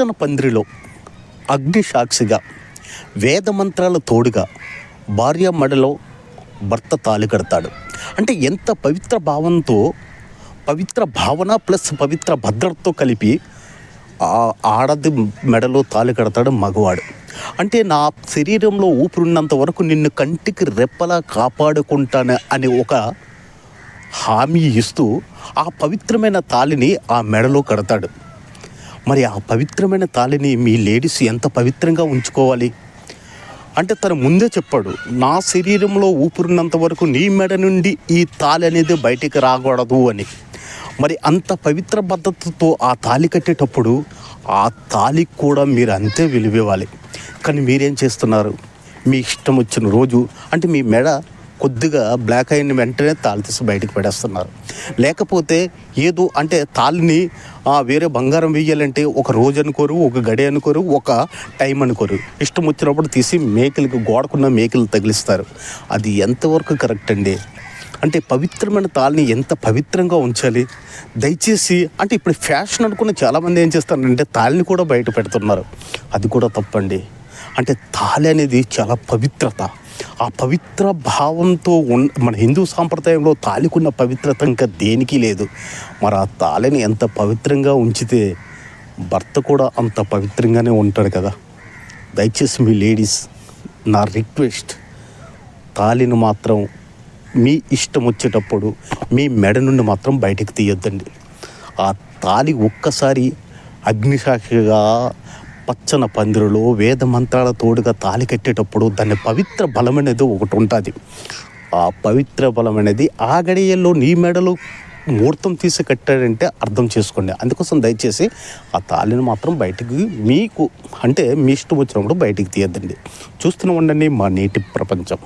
పచ్చని పందిరిలో అగ్నిసాక్షిగా వేదమంత్రాల తోడుగా భార్య మడలో భర్త తాళి కడతాడు. అంటే ఎంత పవిత్ర భావంతో పవిత్ర భావన ప్లస్ పవిత్ర భద్రతతో కలిపి ఆ ఆడది మెడలో తాళి కడతాడు మగవాడు. అంటే నా శరీరంలో ఊపిరున్నంత వరకు నిన్ను కంటికి రెప్పలా కాపాడుకుంటాను అని ఒక హామీ ఇస్తూ ఆ పవిత్రమైన తాళిని ఆ మెడలో కడతాడు. మరి ఆ పవిత్రమైన తాళిని మీ లేడీస్ ఎంత పవిత్రంగా ఉంచుకోవాలి? అంటే తను ముందే చెప్పాడు నా శరీరంలో ఊపిరినంత వరకు నీ మెడ నుండి ఈ తాళి అనేది బయటికి రాకూడదు అని. మరి అంత పవిత్ర పద్ధతితో ఆ తాళి కట్టేటప్పుడు ఆ తాళికి కూడా మీరు అంతే విలువివ్వాలి. కానీ మీరేం చేస్తున్నారు? మీ ఇష్టం వచ్చిన రోజు అంటే మీ మెడ కొద్దిగా బ్లాక్ అయిన వెంటనే తాళి తీసి బయటకు పడేస్తున్నారు. లేకపోతే ఏదో అంటే తాళిని ఆ, వేరే బంగారం వేయాలంటే ఒక రోజు అనుకోరు ఒక గడి అనుకోరు ఒక టైం అనుకోరు. ఇష్టం వచ్చినప్పుడు తీసి మేకలకి గోడకున్న మేకలు తగిలిస్తారు. అది ఎంతవరకు కరెక్ట్ అండి? అంటే పవిత్రమైన తాళిని ఎంత పవిత్రంగా ఉంచాలి? దయచేసి అంటే ఇప్పుడు ఫ్యాషన్ అనుకున్న చాలామంది ఏం చేస్తారంటే తాళిని కూడా బయట పెడుతున్నారు. అది కూడా తప్పండి. అంటే తాళి అనేది చాలా పవిత్రత. ఆ పవిత్ర భావంతో ఉన్న మన హిందూ సాంప్రదాయంలో తాళికున్న పవిత్రత ఇంకా దేనికి లేదు. మరి ఆ తాళిని ఎంత పవిత్రంగా ఉంచితే భర్త కూడా అంత పవిత్రంగానే ఉంటాడు కదా. దయచేసి మీ లేడీస్ నా రిక్వెస్ట్ తాళిని మాత్రం మీ ఇష్టం వచ్చేటప్పుడు మీ మెడ నుండి మాత్రం బయటకు తీయొద్దండి. ఆ తాళి ఒక్కసారి అగ్నిసాక్షిగా పచ్చన పందిరిలో వేద మంత్రాల తోడుగా తాళి కట్టేటప్పుడు దాని పవిత్ర బలం అనేది ఒకటి ఉంటుంది. ఆ పవిత్ర బలం అనేది ఆ గడియల్లో నీ మెడలో ముహూర్తం తీసి కట్టాడంటే అర్థం చేసుకోండి. అందుకోసం దయచేసి ఆ తాళిని మాత్రం బయటికి మీకు అంటే మీ ఇష్టం వచ్చినప్పుడు బయటికి తీయద్దండి. చూస్తూనే ఉండండి మా నేటి ప్రపంచం.